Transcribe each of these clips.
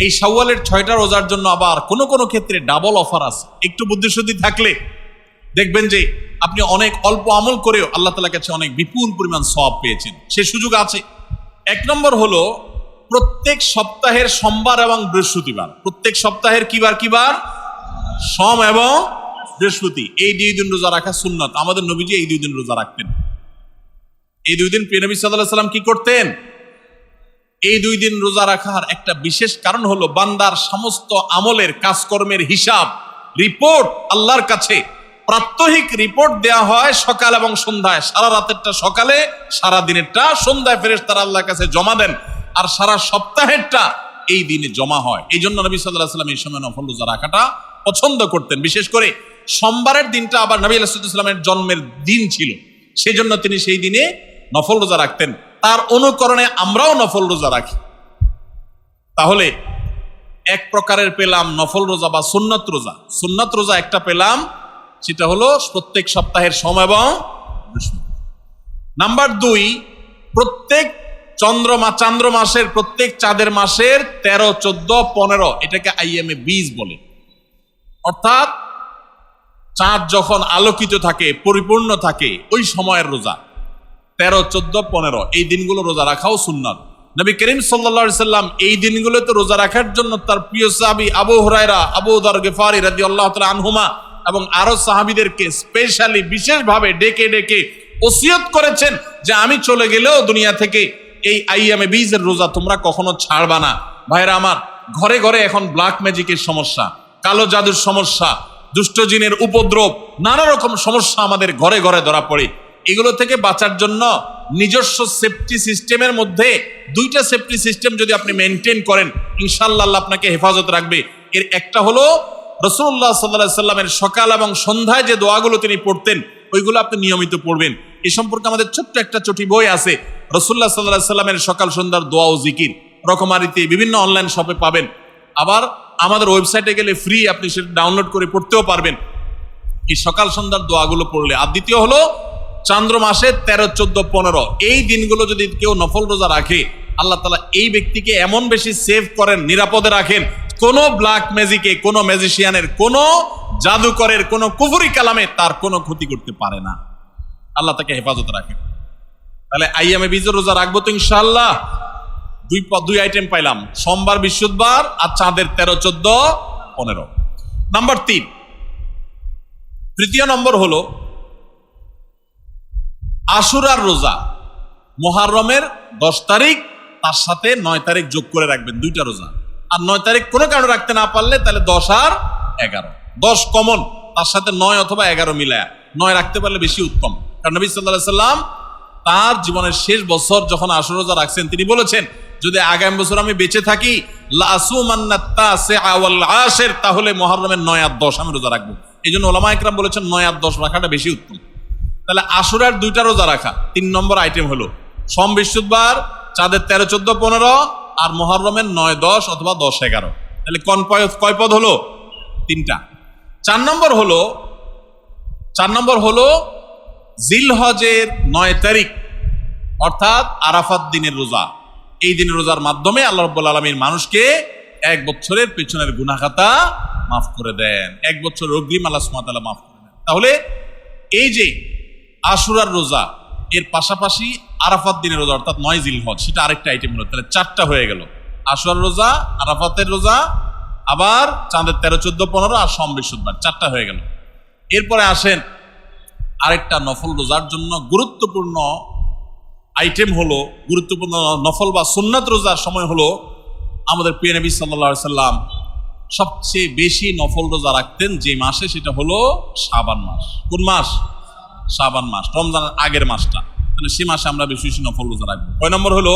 এই সাওয়ালের ছয়টা রোজার জন্য আবার কোনো কোনো ক্ষেত্রে ডাবল অফার আছে। একটু বুদ্ধিশুদ্ধি থাকলে দেখবেন যে আপনি অনেক অল্প আমল করেও আল্লাহ তালার কাছে অনেক বিপুল পরিমাণ সব পেয়েছেন। সে সুযোগ আছে। এক নম্বর হলো প্রত্যেক সপ্তাহের সোমবার এবং বৃহস্পতিবার। প্রত্যেক সপ্তাহের কিবার কিবার? সম এবং বৃহস্পতি। এই দুই দিন রোজা রাখা সুন্নত। আমাদের নবীজি এই দুই দিন রোজা রাখতেন। এই দুই দিন প্রিয় নবী সাল্লাহ সাল্লাম কি করতেন? এই দুই দিন রোজা রাখার একটা বিশেষ কারণ হলো বান্দার সমস্ত আমলের কাজকর্মের হিসাব রিপোর্ট আল্লাহর কাছে। প্রাত্যহিক রিপোর্ট দেয়া হয় সকাল এবং সন্ধ্যায়। সারা রাতেরটা সকালে, সারা দিনেরটা সন্ধ্যায় ফেরেস তারা আল্লাহর কাছে জমা দেন। আর সারা সপ্তাহেরটা এই দিনে জমা হয়। এই জন্য নবী সাল্লাহ সাল্লাম এই সময় নফল রোজা রাখাটা পছন্দ করতেন। বিশেষ করে সোমবারের দিনটা আবার নবী আলাহিসাল্লামের জন্মের দিন ছিল। সেই জন্য তিনি সেই দিনে নফল রোজা রাখতেন। তার অনুকরণে আমরাও নফল রোজা রাখি। তাহলে এক প্রকারের পেলাম নফল রোজা বা সুন্নত রোজা। সুন্নত রোজা একটা পেলাম, সেটা হলো প্রত্যেক সপ্তাহের সময় এবং নাম্বার দুই, প্রত্যেক চন্দ্রমা, চান্দ্র মাসের প্রত্যেক চাঁদের মাসের তেরো, চোদ্দ, পনেরো, এটাকে আইএমএ বীজ বলে। অর্থাৎ চাঁদ যখন আলোকিত থাকে, পরিপূর্ণ থাকে, ওই সময়ের রোজা। তেরো, চোদ্দ, পনেরো। এই দিনগুলো রোজা রাখাও সুন্নত। নবী করিম সাল্লা সাল্লাম এই দিনগুলোতে রোজা রাখার জন্য তার প্রিয় সাহাবি আবু হরাইরা আবু দর গেফারি রাজি আল্লাহ আনহুমা এবং আরও সাহাবিদেরকে স্পেশালি বিশেষভাবে ডেকে ডেকে ওসিয়ত করেছেন যে আমি চলে গেলেও দুনিয়া থেকে এই আইয়ামে বীজের রোজা তোমরা কখনো ছাড়বা না। ভাইরা আমার, ঘরে ঘরে এখন ব্ল্যাক ম্যাজিকের সমস্যা, কালো জাদুর সমস্যা দুষ্টজিনের উপদ্রব, নানা রকম সমস্যা আমাদের ঘরে ঘরে ধরা পড়ে। এগুলো থেকে বাঁচার জন্য নিজস্ব সেফটি সিস্টেমের মধ্যে দুইটা সেফটি সিস্টেম যদি আপনি মেনটেন করেন ইনশাল্লাহ আপনাকে হেফাজত রাখবে। এর একটা হলো রসুল্লাহ সাল্লাহ সাল্লামের সকাল এবং সন্ধ্যায় যে দোয়াগুলো তিনি পড়তেন, ওইগুলো আপনি নিয়মিত পড়বেন। এই সম্পর্কে আমাদের ছোট্ট একটা চটি বই আছে রসুল্লাহ সাল্লাহ সাল্লামের সকাল সন্ধ্যার দোয়া ও জিকির। রকমারিতে বিভিন্ন অনলাইন শপে পাবেন। আবার আমাদের ওয়েবসাইটে গেলে ফ্রি আপনি সেটা ডাউনলোড করে পড়তেও পারবেন। এই সকাল সন্ধ্যার দোয়াগুলো পড়লে। আর দ্বিতীয় হলো চান্দ্র মাসে তেরো, চোদ্দ, পনেরো। এই দিনগুলো যদি কেউ নফল রোজা রাখে, আল্লাহ তালা এই ব্যক্তিকে এমন বেশি সেভ করেন, নিরাপদে রাখেন, কোন ব্ল্যাক ম্যাজিকে কোন ম্যাজিশিয়ানের কোন জাদুকরের, কোন কুফুরি কালামে তার কোনো ক্ষতি করতে পারে না। আল্লাহ তাকে হেফাজত রাখেন। তাহলে আইয়ামে বীজের রোজা রাখব তো ইনশাল্লাহ দুই দুই আইটেম পাইলাম। সোমবার, বৃহস্পতিবার আর চাঁদের তেরো, চোদ্দ, পনেরো। নাম্বার তিন। তৃতীয় নম্বর হলো আশুরার রোজা মোহাররমের দশ তারিখ, তার সাথে নয় তারিখ যোগ করে রাখবেন, দুইটা রোজা। আর নয় তারিখ কোনো কারণে রাখতে না পারলে তাহলে দশ আর এগারো। দশ কমন, তার সাথে নয় অথবা এগারো মিলায়া। নয় রাখতে পারলে বেশি উত্তম। কারণ নবী সাল্লাহ সাল্লাম তার জীবনের শেষ বছর যখন আশুর রোজা রাখছেন, তিনি বলেছেন, যদি আগামী বছর আমি বেঁচে থাকি তাহলে মহরমের নয় আর দশ আমি রোজা রাখব। এই জন্য ওলামা একরাম বলেছেন, নয় আর দশ রাখাটা বেশি উত্তম। তাহলে আশুরার দুইটা রোজা রাখা। তিন নম্বর আইটেম হলো সোম, বৃহস্পতিবার, চাঁদের তেরো, চোদ্দ, পনেরো আর মহরমের নয়, দশ অথবা দশ, এগারো। তাহলে কন কয় পদ হলো? তিনটা। চার নম্বর হলো, চার নম্বর হলো জিলহজের নয় তারিখ, অর্থাৎ আরাফাত দিনের রোজা। এই দিনের রোজার মাধ্যমে আল্লাহ রব্বুল আলমীর মানুষকে এক বছরের পেছনের গুনাখাতা মাফ করে দেন। এক বছর অগ্রিম আল্লাহ সুমাতাল্লাহ মাফ করে দেন। তাহলে এই যে আশুরার রোজা, এর পাশাপাশি আরাফাত দিনের রোজা, অর্থাৎ নয় জিল হজ সেটা আরেকটা আইটেম হলো। তাহলে চারটা হয়ে গেল। আশুরার রোজা, আরাফাতের রোজা, আবার চাঁদের তেরো, চোদ্দ, পনেরো আর সোম বৃহস্পতিবার, চারটা হয়ে গেল। এরপরে আসেন আরেকটা নফল রোজার জন্য গুরুত্বপূর্ণ আইটেম হলো, গুরুত্বপূর্ণ নফল বা সুন্নাত রোজার সময় হলো আমাদের প্রিয় নবী সাল্লা সাল্লাম সবচেয়ে বেশি নফল রোজা রাখতেন যে মাসে, সেটা হলো সাবান মাস। কোন মাস? শাবান মাস, রমজানের আগের মাসটা। তাহলে সে মাসে আমরা বেশি বেশি নফল রোজা রাখব। কয় নম্বর হলো?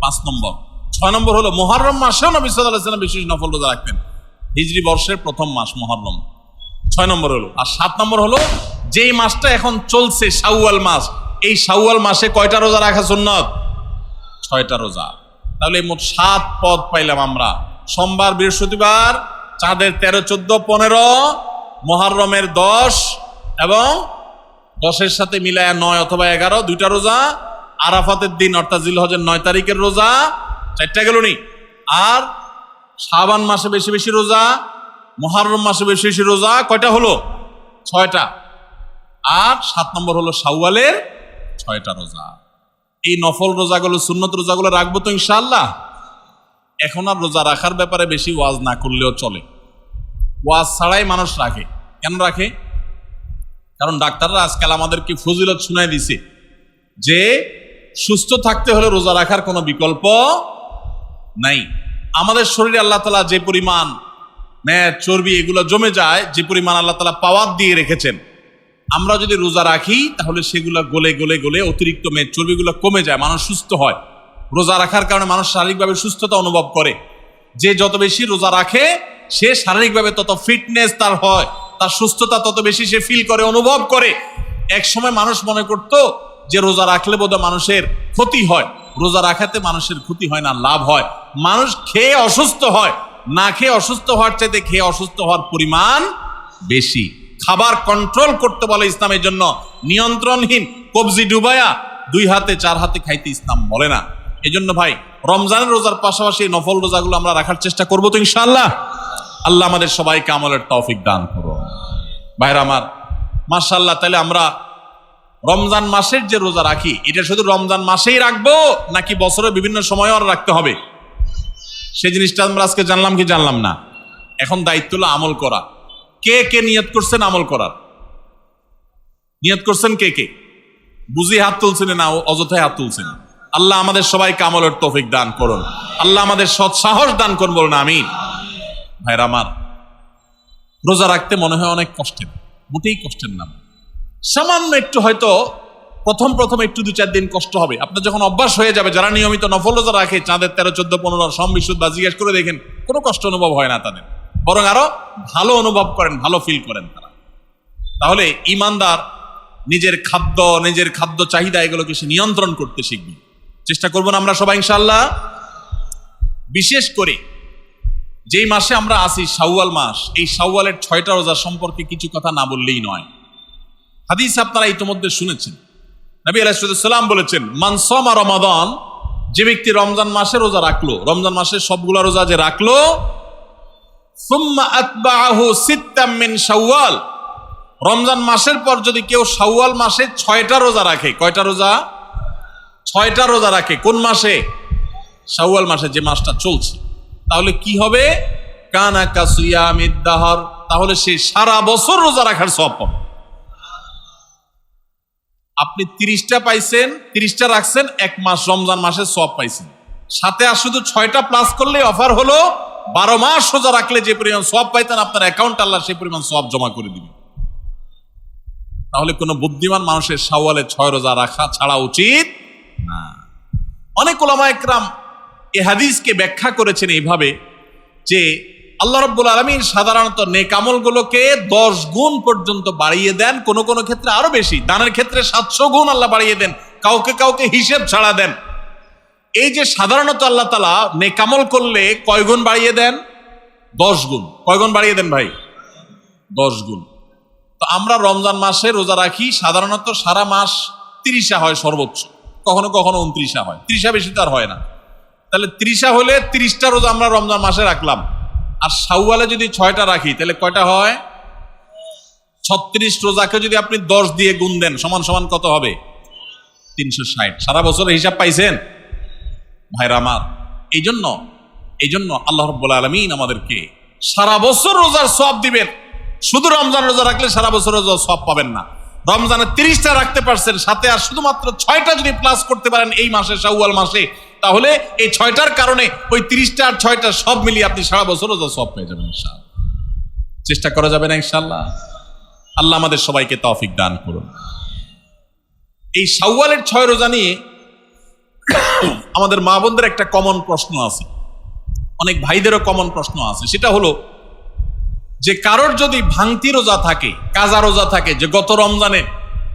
পাঁচ নম্বর। ছয় নম্বর হলো, মহরম মাসেও নবী সাল্লাহ সাল্লাম বেশি বেশি নফল রোজা রাখতেন। হিজরি বর্ষের প্রথম মাস, মহরম। ছয় নম্বর হলো, আর সাত নম্বর হলো, যেই মাসটা এখন চলছে, শাওয়াল মাস, এই শাওয়াল মাসে কয়টা রোজা রাখা সুন্নত? ছয়টা রোজা। তাহলে মোট সাত পদ পাইলাম আমরা। সোমবার, বৃহস্পতিবার, চাঁদের তেরো, চোদ্দ, পনেরো, মহারমের দশ এবং দশের সাথে মিলায় নয় অথবা এগারো, দুইটা রোজা, আরাফাতের দিন, অর্থাৎ জিলহজের নয় তারিখের রোজা, চারটা গেল নি। আর শাবান মাসে বেশি বেশি রোজা মহারম মাসে বেশি বেশি রোজা, কয়টা হলো? ছয়টা। আর সাত নম্বর হলো শাওয়ালের ছয়টা রোজা। এই নফল রোজাগুলো, সুন্নত রোজাগুলো রাখব তো ইনশাল্লাহ এখন আর রোজা রাখার ব্যাপারে বেশি ওয়াজ না করলেও চলে। ওয়াজ ছাড়াই মানুষ রাখে। কেন রাখে? কারণ ডাক্তাররা আজকাল আমাদেরকে ফজিলত শুনাই দিছে যে সুস্থ থাকতে হলে রোজা রাখার কোনো বিকল্প নাই। আমাদের শরীরে আল্লাহ তালা যে পরিমাণ ম্যাচ চর্বি এগুলো জমে যায়, যে পরিমাণ আল্লাহ তালা পাওয়ার দিয়ে রেখেছেন, আমরা যদি রোজা রাখি তাহলে সেগুলো গলে গলে গলে অতিরিক্ত মেদ চর্বিগুলো কমে যায়, মানুষ সুস্থ হয়। রোজা রাখার কারণে মানুষ শারীরিকভাবে সুস্থতা অনুভব করে। যে যত বেশি রোজা রাখে, সে শারীরিকভাবে তত ফিটনেস তার হয়। তার সুস্থতা তত বেশি সে ফিল করে, অনুভব করে। এক সময় মানুষ মনে করত যে রোজা রাখলে বোধহয় মানুষের ক্ষতি হয়। রোজা রাখাতে মানুষের ক্ষতি হয় না, লাভ হয়। মানুষ খেয়ে অসুস্থ হয়। না খেয়ে অসুস্থ হওয়ার চাইতে খেয়ে অসুস্থ হওয়ার পরিমাণ বেশি। খাবার কন্ট্রোল করতে বলে ইসলামের জন্য নিয়ন্ত্রণহীন কবজি ডুবায়া দুই হাতে, চার হাতে খাইতে ইসলাম বলে না। এই জন্য ভাই, রমজানের রোজার পাশাপাশি নফল রোজাগুলো আমরা রাখার চেষ্টা করব তো ইনশাআল্লাহ। আল্লাহ আমাদের সবাইকে আমলের তৌফিক দান করো ভাইরা আমার, মাশাআল্লাহ, তাহলে আমরা রমজান মাসের যে রোজা রাখি, এটা শুধু রমজান মাসেই রাখব, নাকি বছরের বিভিন্ন সময়ও আর রাখতে হবে? সেই জিনিসটা আমরা আজকে জানলাম কি জানলাম না। এখন দায়িত্ব হলো আমল করা। কে কে নিয়ত করছেন আমল করার? নিয়ত করছেন কে কে? বুঝি হাত তুলছেন না, অযথায় হাত তুলছেন। আল্লাহ আমাদের সবাইকে আমলের তৌফিক দান করুন। আল্লাহ আমাদের সৎ সাহস দান করুন, বলুন আমিন। ভাইরা আমার, রোজা রাখতে মনে হয় অনেক কষ্টের, মোটেই কষ্টের নাম সামান্য একটু হয়তো প্রথম প্রথম একটু দু চার দিন কষ্ট হবে। আপনার যখন অভ্যাস হয়ে যাবে, যারা নিয়মিত নফল রোজা রাখে, চাঁদের তেরো, চোদ্দ, পনেরো, সম বিশুদ্ধ জিজ্ঞেস করে দেখেন, কোনো কষ্ট অনুভব হয় না তাদের। বরং আরও ভালো অনুভব করেন, ভালো ফিল করেন তারা। তাহলে ইমানদার নিজের খাদ্য নিজের খাদ্য চাহিদা এগুলোকে সে নিয়ন্ত্রণ করতে শিখবে। চেষ্টা করব না আমরা সবাই ইনশাল্লাহ বিশেষ করে যেই মাসে আমরা আসি শাওয়াল মাস, এই শাওয়ালের ছয়টা রোজা সম্পর্কে কিছু কথা না বললেই নয়। হাদিস আপনারা ইতিমধ্যে শুনেছেন। নবী আলাইসাল্লাম বলেছেন মানসমা রমাদান, যে ব্যক্তি রমজান মাসে রোজা রাখল, রমজান মাসে সবগুলা রোজা যে রাখল শাওয়াল। রমজান মাসের পর যদি কেউ শাওয়াল মাসে ছয়টা রোজা রাখে, কয়টা রোজা? ছয়টা রোজা রাখে। কোন মাসে? শাওয়াল মাসে যে মাসটা চলছে। তাহলে কি হবে? কানা কাসুয়ামিদাহর তাহলে সে সারা বছর রোজা রাখার সব পাবে। আপনি তিরিশটা পাইছেন, তিরিশটা রাখছেন, এক মাস, রমজান মাসে সব পাইছেন। সাথে আর শুধু ছয়টা প্লাস করলে অফার হলো, বারো মাস সোজা রাখলে যে পরিমাণ সব পাইতেন আপনার অ্যাকাউন্ট আল্লাহ সেই পরিমাণ সব জমা করে দিবে তাহলে কোনো বুদ্ধিমান মানুষের সাওয়ালে ছয় রোজা রাখা ছাড়া উচিত না। অনেক ওলামা একরাম এ হাদিসকে ব্যাখ্যা করেছেন এইভাবে যে আল্লাহ রব্বুল আলমীর সাধারণত নেকামলগুলোকে দশ গুণ পর্যন্ত বাড়িয়ে দেন, কোনো কোনো ক্ষেত্রে আরও বেশি। দানের ক্ষেত্রে সাতশো গুণ আল্লাহ বাড়িয়ে দেন, কাউকে কাউকে হিসেব ছাড়া দেন। এই যে সাধারণত আল্লাহ তালা নেকামল করলে কয় গুণ বাড়িয়ে দেন? দশ গুণ। কয় গুণ বাড়িয়ে দেন ভাই? দশ গুণ। তো আমরা রমজান মাসে রোজা রাখি, সাধারণত সারা মাস তিরিশা হয় সর্বোচ্চ। কখনো কখনো উনত্রিশা হয়। ত্রিশা বেশি তো আর হয় না। তাহলে ত্রিশা হলে তিরিশটা রোজা আমরা রমজান মাসে রাখলাম। আর শাওয়ালে যদি ছয়টা রাখি, তাহলে কয়টা হয়? ছত্রিশ রোজাকে যদি আপনি দশ দিয়ে গুণ দেন, সমান সমান কত হবে? তিনশো ষাট। সারা বছরের হিসাব পাইছেন? ভাইরা আমার এই জন্য এই জন্য আল্লাহ রব্বুল আলমিন আমাদেরকে সারা বছর রোজার সব দিবেন। শুধু রমজান রোজা রাখলে সারা বছর রোজা সব পাবেন না। রমজানে তিরিশটা রাখতে পারছেন সাথে, আর শুধুমাত্র ছয়টা যদি প্লাস করতে পারেন এই মাসে, শাওয়াল মাসে তাহলে এই ছয়টার কারণে ওই তিরিশটা আর ছয়টা সব মিলিয়ে আপনি সারা বছর রোজা সব পেয়ে যাবেন চেষ্টা করা যাবে না ইনশাল্লাহ আল্লাহ আমাদের সবাইকে তৌফিক দান করুন। এই শাওয়ালের ছয় রোজা নিয়ে আমাদের মা বোনদের একটা কমন প্রশ্ন আছে। অনেক ভাইদেরও কমন প্রশ্ন আছে। সেটা হলো, যে কারোর যদি ভাঙতি রোজা থাকে, কাজা রোজা থাকে, যে গত রমজানে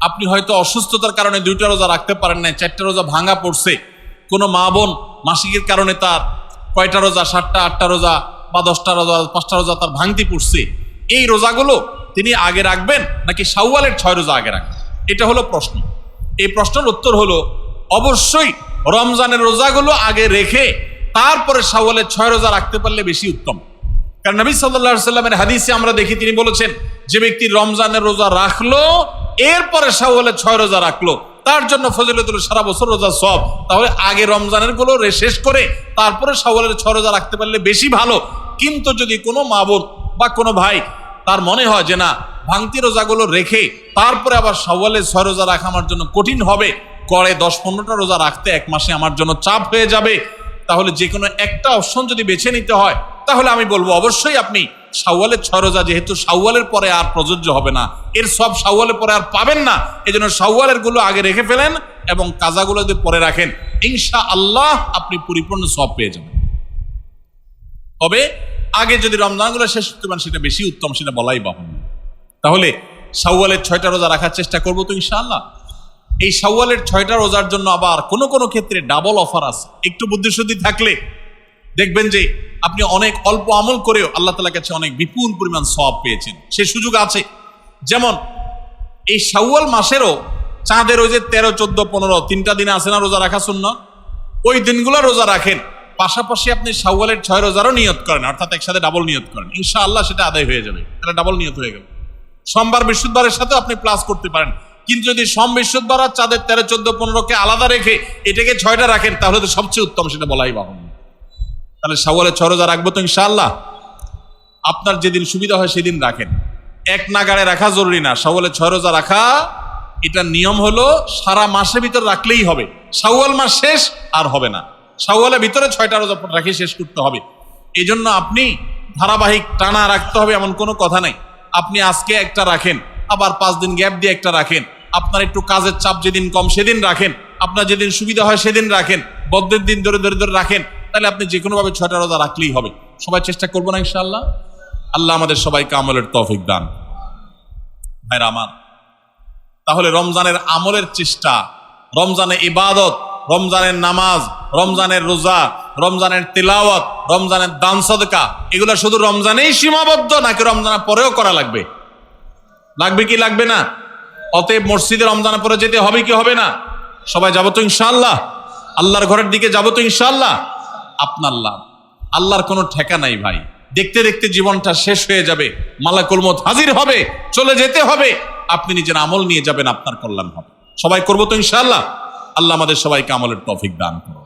আপনি হয়তো অসুস্থতার কারণে দুইটা রোজা রাখতে পারেন না চারটা রোজা ভাঙা পড়ছে কোনো মা বোন মাসিকের কারণে তার কয়টা রোজা? সাতটা, আটটা রোজা বা দশটা রোজা, পাঁচটা রোজা তার ভাঙতি পড়ছে। এই রোজাগুলো তিনি আগে রাখবেন নাকি শাওয়ালের ছয় রোজা আগে রাখবেন? এটা হলো প্রশ্ন। এই প্রশ্নের উত্তর হলো, অবশ্যই রমজানের রোজাগুলো আগে রেখে তারপরে শাওয়ালের ছয় রোজা রাখতে পারলে বেশি উত্তম। কারণ নবী সাল্লাল্লাহু সাল্লামের হাদিসে আমরা দেখি, তিনি বলেছেন, যে ব্যক্তি রমজানের রোজা রাখল, এরপরে শাওয়ালের ছয় রোজা রাখল তার জন্য ফজিলতুল সারা বছর রোজা সব তাহলে আগে রমজানেরগুলো শেষ করে তারপরে শাওয়ালের ছয় রোজা রাখতে পারলে বেশি ভালো। কিন্তু যদি কোনো মা বোন বা কোনো ভাই তার মনে হয় যে না, ভাঙতি রোজাগুলো রেখে তারপরে আবার শাওয়ালের ছয় রোজা রাখা আমার জন্য কঠিন হবে করে দশ পনেরোটা রোজা রাখতে এক মাসে আমার জন্য চাপ হয়ে যাবে, তাহলে যে কোনো একটা অপশন যদি বেছে নিতে হয়, তাহলে আমি বলব অবশ্যই আপনি শাওয়ালের ছয় রোজা যেহেতু শাওয়ালের পরে আর প্রযোজ্য হবে না, এর সব শাওয়ালের পরে আর পাবেন না এই জন্য শাওয়ালেরগুলো আগে রেখে ফেলেন এবং কাজাগুলো যদি পরে রাখেন ইনশা আল্লাহ আপনি পরিপূর্ণ সব পেয়ে যাবেন। তবে আগে যদি রমজানগুলো শেষ করতে পারেন সেটা বেশি উত্তম, সেটা বলাই বাহুল্য। তাহলে শাওয়ালের ছয়টা রোজা রাখার চেষ্টা করব তো ইনশাআল্লাহ। এই শাওয়ালের ছয়টা রোজার জন্য আবার কোনো কোনো ক্ষেত্রে ডাবল অফার আছে। একটু বুদ্ধিশুদ্ধি থাকলে দেখবেন যে আপনি অনেক অল্প আমল করেও আল্লাহ তালার কাছে অনেক বিপুল পরিমাণ সব পেয়েছেন। সে সুযোগ আছে। যেমন, এই শাওয়াল মাসেরও চাঁদের ওই যে তেরো, চোদ্দ, পনেরো, তিনটা দিনে আছে না রোজা রাখা শূন্য ওই দিনগুলো রোজা রাখেন। পাশাপাশি আপনি শাওয়ালের ছয় রোজারও নিয়ত করেন, অর্থাৎ একসাথে ডাবল নিয়ত করেন। ইনশাআল্লাহ সেটা আদায় হয়ে যাবে। এটা ডাবল নিয়ত হয়ে গেল। সোমবার, বৃহস্পতিবারের সাথে আপনি প্লাস করতে পারেন। কিন্তু যদি সোম, বৃহস্পতিবার আর চাঁদের তেরো, চোদ্দ, পনেরোকে আলাদা রেখে এটাকে ছয়টা রাখেন, তাহলে তো সবচেয়ে উত্তম সেটা বলাই বাহন তাহলে শাওয়ালের ছয় রোজা রাখব তো ইনশাআল্লাহ? আপনার যেদিন সুবিধা হয় সেদিন রাখেন। এক নাগাড়ে রাখা জরুরি না। শাওয়ালের ছয় রোজা রাখা, এটা নিয়ম হলো সারা মাসের ভিতর রাখলেই হবে। সাওয়াল মাস শেষ আর হবে না। শাওয়ালের ভিতরে ছয়টা রোজা রাখে শেষ করতে হবে। এই জন্য আপনি ধারাবাহিক টানা রাখতে হবে এমন কোনো কথা নাই। আপনি আজকে একটা রাখেন, আবার পাঁচ দিন গ্যাপ দিয়ে একটা রাখেন। আপনার একটু কাজের চাপ যেদিন কম সেদিন রাখেন। আপনার যেদিন সুবিধা হয় সেদিন রাখেন। বদ্ধের দিন ধরে ধরে ধরে রাখেন। তাহলে আপনি যে কোনোভাবে ছয়টা রোজা রাখলেই হবে। সবাই চেষ্টা করব না ইনশাআল্লাহ? আল্লাহ আমাদের সবাইকে আমলের তৌফিক দান। ভাইরা আমার, তাহলে রমজানের আমলের চেষ্টা, রমজানে ইবাদত, রমজানের নামাজ, রমজানের রোজা, রমজানের তিলাওয়াত, রমজানের দান সদকা, এগুলো শুধু রমজানেই সীমাবদ্ধ নাকি রমজানের পরেও করা লাগবে? লাগবে কি লাগবে না? অতএব মসজিদে রমজানের পরে যেতে হবে কি হবে না? সবাই যাব তো ইনশাআল্লাহ। আল্লাহর ঘরের দিকে যাব তো ইনশাআল্লাহ। আপনার লাভ। আল্লাহর কোনো ঠেকা নাই ভাই। দেখতে দেখতে জীবনটা শেষ হয়ে যাবে, মালাকুল মত হাজির হবে, চলে যেতে হবে। আপনি নিজের আমল নিয়ে যাবেন, আপনার কল্যাণ হবে। সবাই করব তো ইনশাআল্লাহ। আল্লাহ আমাদের সবাইকে আমলের টফিক দান করুন।